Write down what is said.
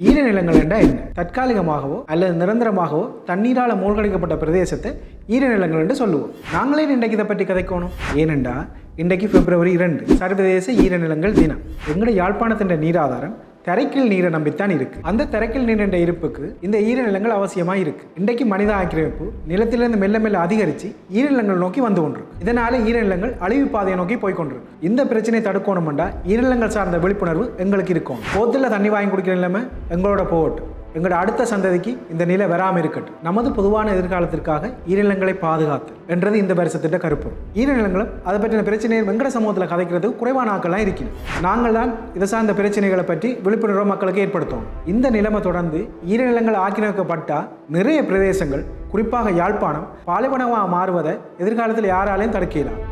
ஈரநிலங்கள் என்றால் என்ன? தற்காலிகமாகவோ அல்லது நிரந்தரமாகவோ தண்ணீரால் மூழ்கடிக்கப்பட்ட பிரதேசத்தை ஈரநிலங்கள் என்று சொல்லுவோம். நாங்களே இன்றைக்கு இதை பற்றி கதைக்கணும். ஏனென்றா இன்றைக்கு பிப்ரவரி இரண்டு சர்வதேச ஈரநிலங்கள் தினம். எங்களுடைய யாழ்ப்பாணத்தின் நீராதாரம் தரைக்கில் நீரை நம்பித்தான் இருக்கு. அந்த தரைக்கில் நீர் என்ற இருப்புக்கு இந்த ஈரநிலங்கள் அவசியமாக இருக்கு. இன்றைக்கு மனித ஆக்கிரமிப்பு நிலத்திலிருந்து மெல்ல மெல்ல அதிகரித்து ஈரநிலங்கள் நோக்கி வந்து கொண்டிருக்கு. இதனால ஈரநிலங்கள் அழிவு பாதையை நோக்கி போய்கொண்டிருக்கு இந்த பிரச்சனையை தடுக்கணும்டா. ஈரநிலங்கள் சார்ந்த விழிப்புணர்வு எங்களுக்கு இருக்கும். போத்தில் தண்ணி வாங்கி குடிக்கிற நிலைமை எங்களோட போகட்டும். எங்களோட அடுத்த சந்ததிக்கு இந்த நிலை வராமல் இருக்கட்டும். நமது பொதுவான எதிர்காலத்திற்காக ஈரநிலங்களை பாதுகாத்து என்றது இந்த வருஷத்திட்ட கருப்பொருள். ஈரநிலங்களும் அதை பற்றின பிரச்சனையை வெங்கட சமூகத்தில் கதைக்கிறது குறைவான ஆக்கள்லாம் இருக்குது நாங்கள் தான் இதை சார்ந்த பிரச்சனைகளை பற்றி விழிப்புணர்வு மக்களுக்கு ஏற்படுத்தும் இந்த நிலைமை தொடர்ந்து ஈரநிலங்கள் ஆக்கிரமிக்கப்பட்டா நிறைய பிரதேசங்கள் குறிப்பாக யாழ்ப்பாணம் பாலைவனமாக மாறுவதை எதிர்காலத்தில் யாராலையும் தடுக்கலாம்